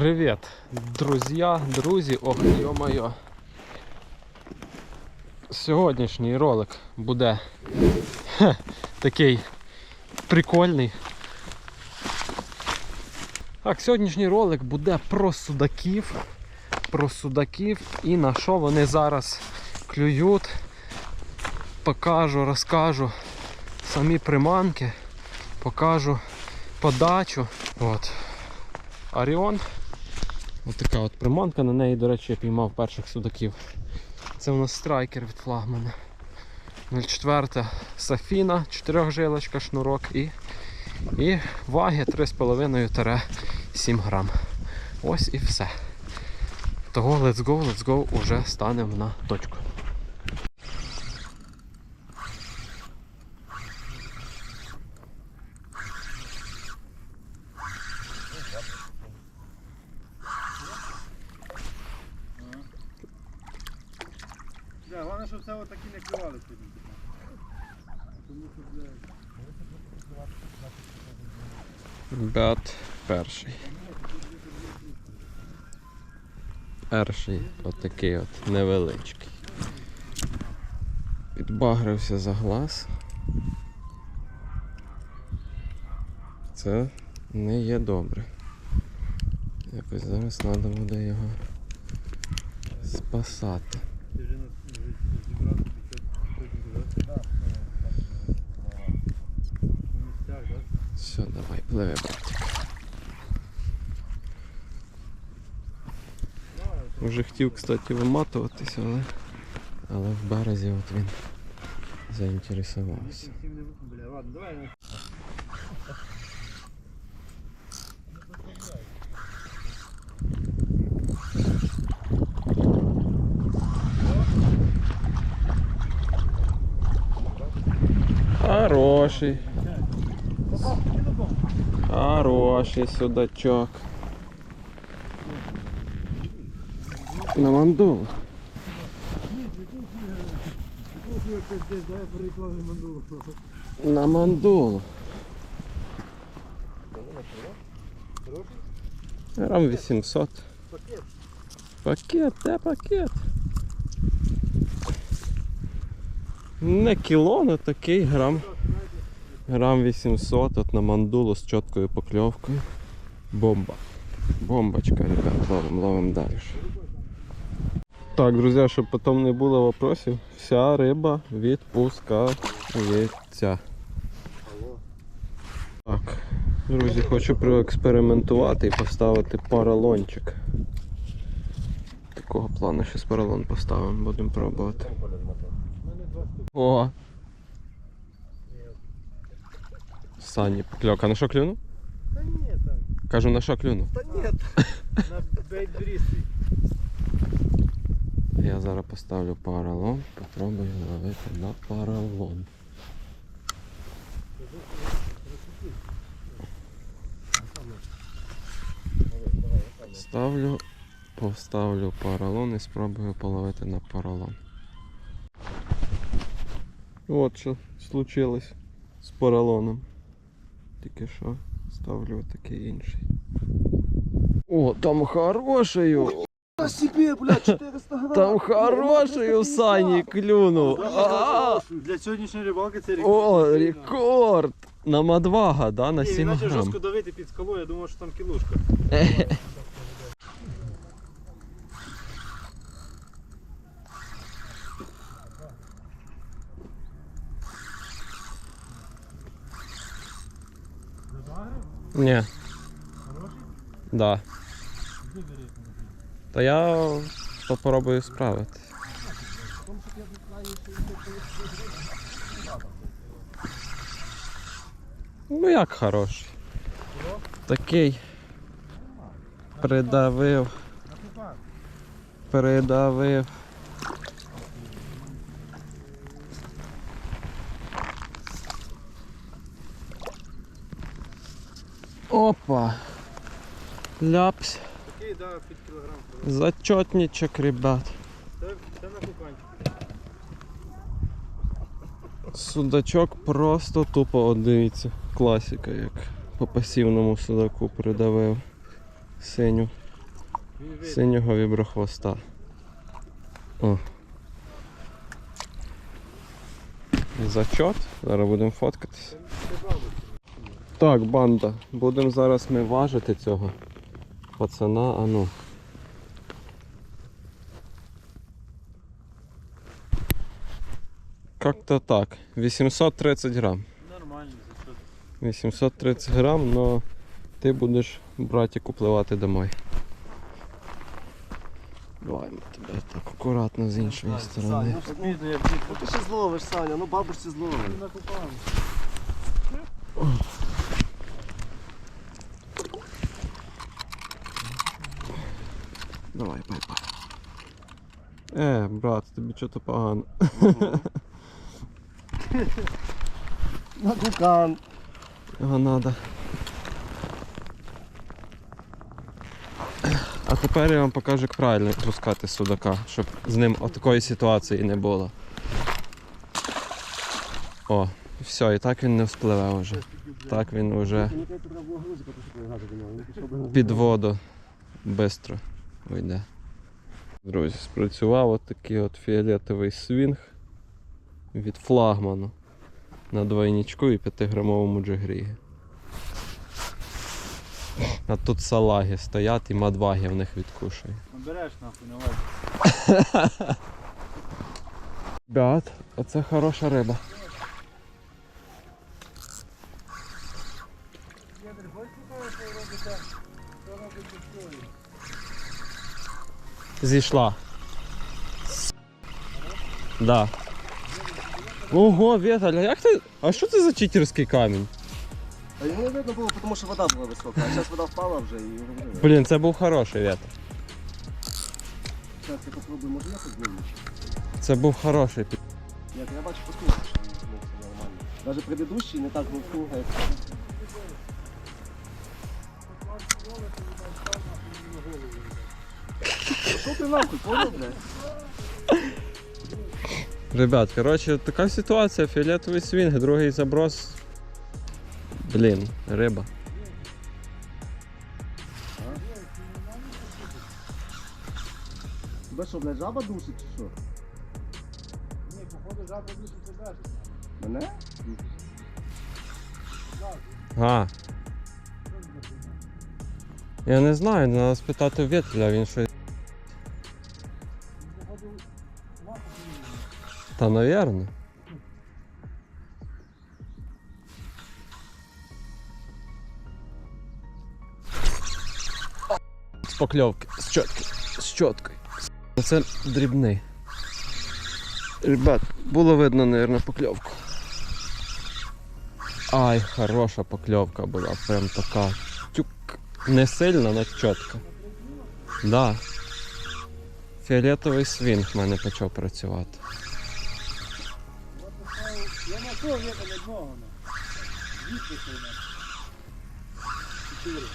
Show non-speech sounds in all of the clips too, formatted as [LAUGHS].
Привіт, друзі, друзі, ох, йо-моє. Сьогоднішній ролик буде хе, такий прикольний. Так, сьогоднішній ролик буде про судаків. Про судаків і на що вони зараз клюють. Покажу, розкажу самі приманки, покажу подачу. От. Оріон. Ось така от приманка, на неї, до речі, я піймав перших судаків. Це у нас страйкер від флагмана. 04 Сафіна, 4 жилочка, шнурок і, і ваги 3,5-7 грам. Ось і все. Того let's go, let's go, уже станемо на точку. Щоб це отакі не клювали сьогодні. Тому що, блядь, Бет перший. Перший отакий от невеличкий. Підбагрився за глаз. Це не є добре. Якось зараз треба буде його спасати. Все, давай, пливи, братик. Вже хотів, кстати, виматуватися, але, але в березі от він заінтересувався. Всім не- Бля, ладно, давай. ну. Хороший. Хороший судачок. На мандулу. На мандулу. Грам 800. Пакет. Пакет, де пакет? Не кіло, але такий грам. Грам 800 от на мандулу з чіткою покльовкою. Бомба. Бомбочка, ребят, ловим, ловим далі. Так, друзі, щоб потім не було вопросів, вся риба відпускається. Так, друзі, хочу проекспериментувати і поставити поролончик. Такого плану щось поролон поставимо, будемо пробувати. О! Сані покльовка. На що клюнув? Та ні, так. Кажу, на що клюнув? Та ні, [LAUGHS] на бейт-брісі. Я зараз поставлю поролон, попробую ловити на поролон. Ставлю, поставлю поролон і спробую половити на поролон. От що случилось з поролоном. Тільки що ставлю такий інший. О, там хороший! Та собі, блядь, 400 грамів. Там хороший в Сані клюнув. А! Для сьогоднішньої рибалки це рекорд. О, рекорд! На Мадвага, да, на Ні, він 7 почав Іначе жорстко давити під скалою, я думав, що там кілушка. [LAUGHS] Ні. Хороший? Да. Та я попробую справити. Ну як хороший. Такий. Придавив. Придавив. Опа. Ляпс. Такий, да, під кілограм. Зачетничок, ребят. Це, це на куканчик. Судачок просто тупо, от дивіться, класика, як по пасивному судаку придавив синю. Синього віброхвоста. О. Зачот. Зараз будемо фоткатись. Так, банда. Будемо зараз ми важити цього пацана, а ну. Как-то так. 830 грам. Нормально, за що? 830 грам, но ти будеш братіку пливати домой. Давай ми тебе так акуратно з іншої сторони. Обідно, я б'ю. Ну ти ще зловиш, Саня, ну бабушці зловиш. Давай, бай, бай. Е, брат, тобі чого-то погано. [LAUGHS] На кукан. Його надо. А тепер я вам покажу, як правильно пускати судака, щоб з ним такої ситуації не було. О, і все, і так він не вспливе вже. Так він вже треба треба під воду швидко вийде. Друзі, спрацював от такий от фіолетовий свінг від флагману на двойничку і 5-грамовому джигрігі. А тут салаги стоять і мадваги в них відкушує. Набереш нахуй, не лазь. [LAUGHS] Ребят, оце хороша риба. Зійшла. Да. Ого, Віталь, а як ти. А що це за читерський камінь? А його не видно було, тому що вода була висока. А зараз вода впала вже і видно. Блін, це був хороший Віталь. Зараз я попробую, може я хоч. Це був хороший Ні, я бачу послухав, що нормально. Навіть предыдущий не так був круга, як Що ти нахуй, понял, блядь? Ребят, коротше, така ситуація, фіолетовий свінг, другий заброс. Блін, риба. Тебе що, блядь, жаба душить чи що? Ні, походу жаба більше тебе. Мене? А. Я не знаю, треба спитати Вітля, він щось. Та навірно. З покльовки, з чотки, з чоткою. Це дрібний. Ребят, було видно, наверное, покльовку. Ай, хороша покльовка була, прям така. Тюк. Не сильно, але чітко. Да. Фіолетовий свінг в мене почав працювати. Я знайшов є там одного. на. Звідки це на? Чотири.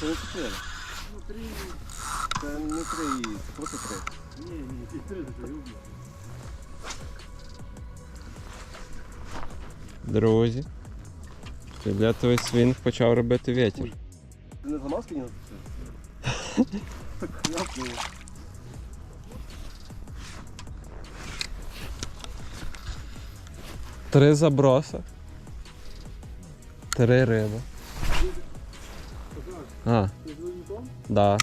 Це чотири. Ну, три. Це не три, це просто три. Ні, ні, ті три що люблю. Друзі. Фіолетовий свінг почав робити вітер. Ти не зламав спині? Так хляпнуло. Три заброса. Три риби. А, да.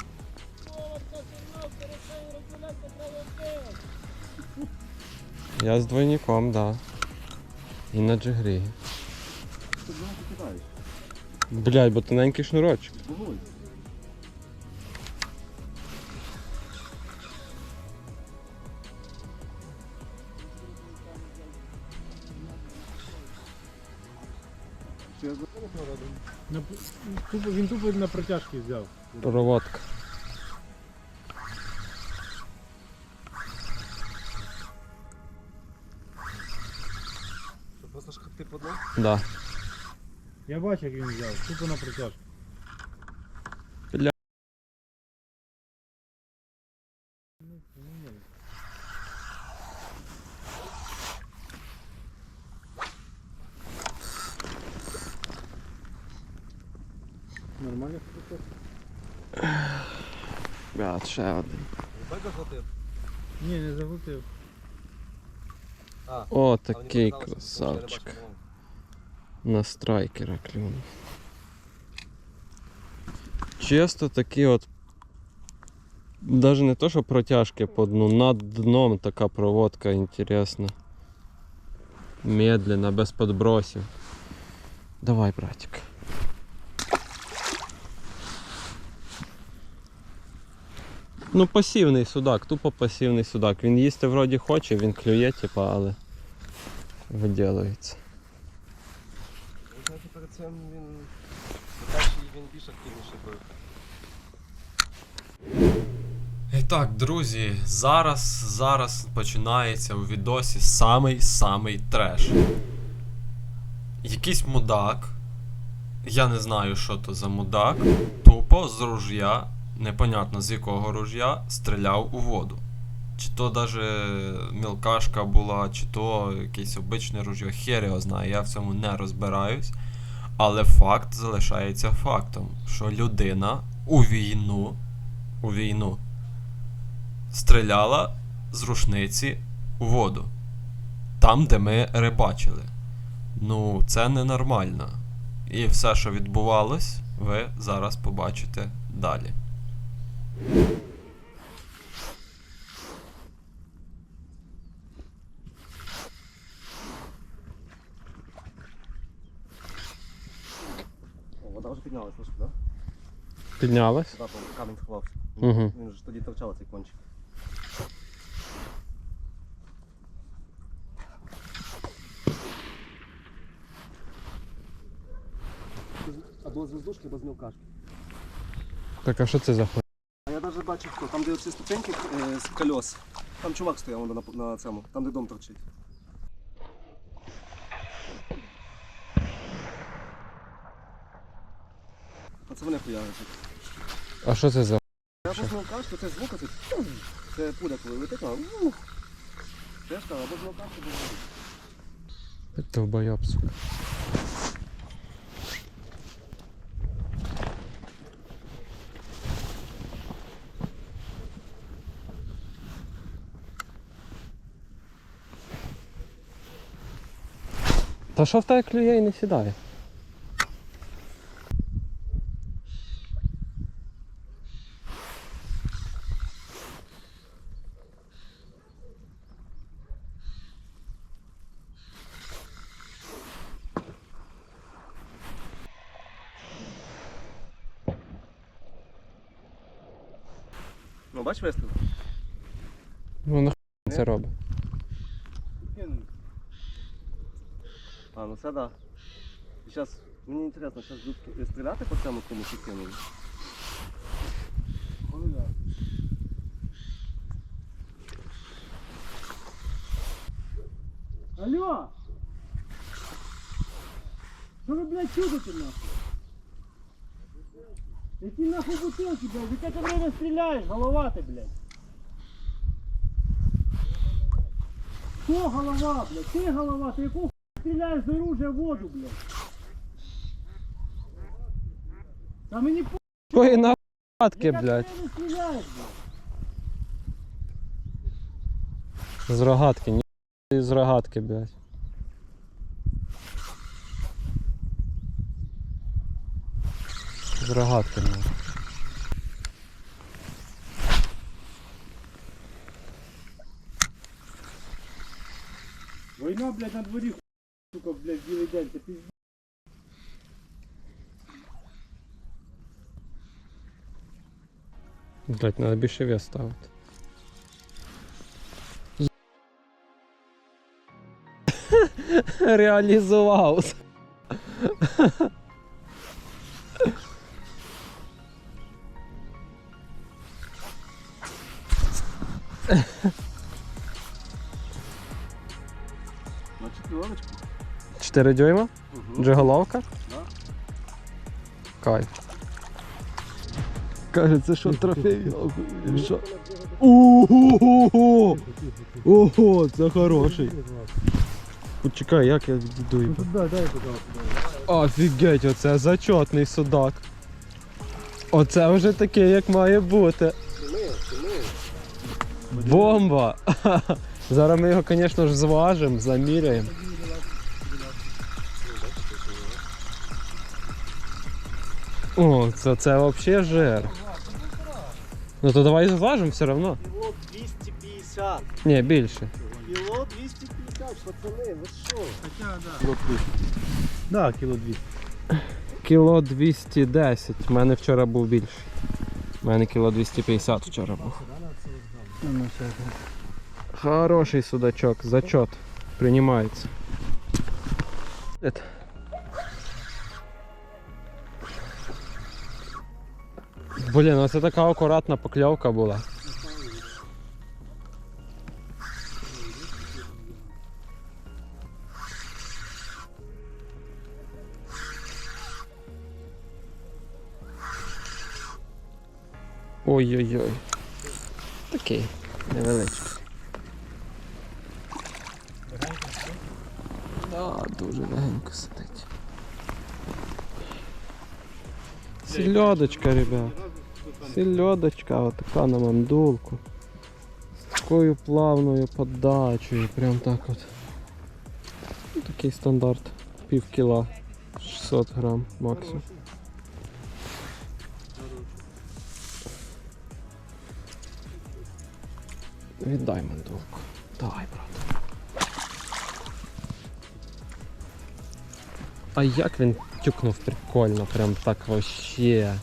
Я з двойником, да. І на джигрі. Кидаєш. Бо тоненький шнурочок. Тупо, він тупо на протяжки взяв. Проводка. Що, Просто ж ти подав? Да. Я бачу, як він взяв, тупо на протяжки. ще один. Так захватив? Ні, не загутив. А, О, а мені такий показалося, тому що я не красавчик. бачив, На страйкера клюнув. Чисто такі от. Даже не то, що протяжки по дну, над дном така проводка інтересна. Медленно, без подбросів. Давай, братик. Ну, пасивний судак, тупо пасивний судак. Він їсти вроді хоче, він клює, типа, але виділується. Перед цим він він більш активніше був. І так, друзі, зараз, зараз починається у відосі самий самий треш. Якийсь мудак. Я не знаю, що то за мудак. Тупо з ружя, непонятно з якого ружя, стріляв у воду. Чи то даже мілкашка була, чи то якесь обичне ружьо, хер його знає, я в цьому не розбираюсь. Але факт залишається фактом, що людина у війну, у війну стріляла з рушниці у воду. Там, де ми рибачили. Ну, це ненормально. І все, що відбувалось, ви зараз побачите далі. О, вода вже піднялась, слушай, да? Піднялась? Да, там камінь сховався. Мгм. Він ж тоді торчав цей кончик. Або з воздушки, або з мілкашки. Так, а що це за хуй? Бачив, хто, там де оці ступеньки е, з колес. Там чувак стояв на, на цьому, там де дом торчить. А це вони хуярять. А що це за. Я або з мілкашки, це звук, це, це пуля коли летить, вона ух. Я кажу, або з мілкашки, або звук. Довбойоб, сука. Та що в тебе клює і не сідає? Ну, бач вистріл? Ну нахуй це робить. А, ну це да. Зараз, мені інтересно, зараз будуть стріляти по цьому кому кинули? Алло! Що ви, блядь, чудите нахуй? Які нахуй бутылки, блядь? Ти время стріляєш, голова ти, блядь? Хто голова, блядь? Ти голова, ти хуй стріляєш з оружия в воду, блядь? Та мені по... Ой, на хатки, Яке ти блядь. время стріляєш, блядь? З рогатки, ні з рогатки, блядь. З рогатки, блядь. Война, блядь, на дворі, сука, блядь, білий день, це пиздец. Блять, треба більше вес ставити. [LAUGHS] Реалізував. 4 дюйма? Угу. Джиголовка? Да. Кайф. Каже, це що трофей? [LAUGHS] Що? Ого! Ого, це хороший. Почекай, як я відійду. Да. Офігеть, оце зачетний судак. Оце вже таке, як має бути. Бомба! [LAUGHS] Зараз ми його, звісно ж, зважимо, заміряємо. О, це, це взагалі жир. Ну то давай зважимо все одно. Кіло 250. Ні, більше. Кіло 250, пацани, ви що? Хоча, да. Кіло 200. Да, кіло 200. Кіло 210. У мене вчора був більший. У мене кіло 250 вчора був. Хороший судачок, зачет. Приймається. Блін, ну це така акуратна покльовка була. Ой-ой-ой. Такий невеличкий. Да, дуже легенько сидить. Сільодочка, ребят. Сільодочка, отака на мандулку. З такою плавною подачею, прям так от. Ну, такий стандарт. Пів кіла. 600 грам максимум. Віддай мандулку. Давай, брат. А як він тюкнув прикольно, прям так вообще.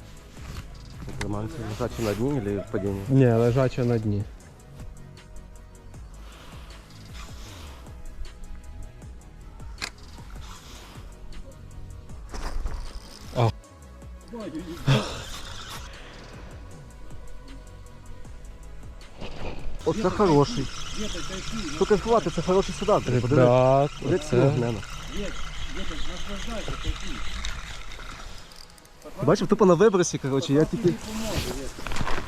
Нормально, лежачий на дні или падіння? Не, лежача на дні. А. Оце хороший. Тільки сховати, це хороший судак. Подиви. Ребят, Де оце... цього глянь. Бачив, тупо на вибросі, коротше, я тільки.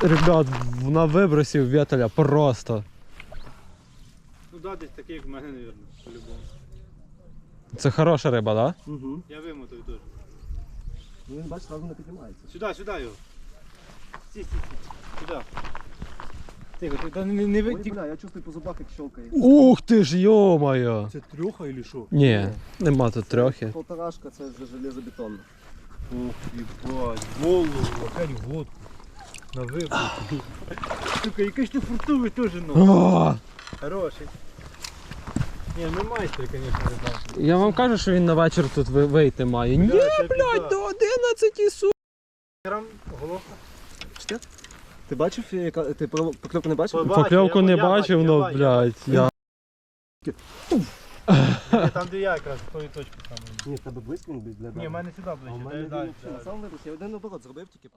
Ребят, на вибросів вітеля просто. Ну да, десь такий, як в мене, мабуть, по-любому. Це хороша риба, да? Угу. Я вимотаю теж. Ну він бачиш, одразу не піднімається. Сюди, сюди його. Стій, стій, стій. Сюди. Тихо, ти та не, не Ой, ви... бля, я чувствую по зубах, як щелкає. Ух ти ж, йо-моє! Це трьоха или що? Ні, нема тут трьохи. Полторашка це вже железобетонно. Ох, їбать, голову, опять в водку. На випуск. [LAUGHS] Сука, який ж ти фруктовий теж ну. Хороший. Ні, ми майстри, звісно, не знаю. я вам кажу, що він на вечір тут ви- вийти має. Ні, блядь, до 11 су. Грам головка. Ти бачив, яка ти покльовку не бачив? Покльовку не бачив, ну, блядь, я... Ні, Там, де я якраз, в тої точки саме. Ні, в тебе близько він, бля. Ні, в мене сюди А ближче. дай, дай, дай. самому вибросі. Я один оборот зробив тільки.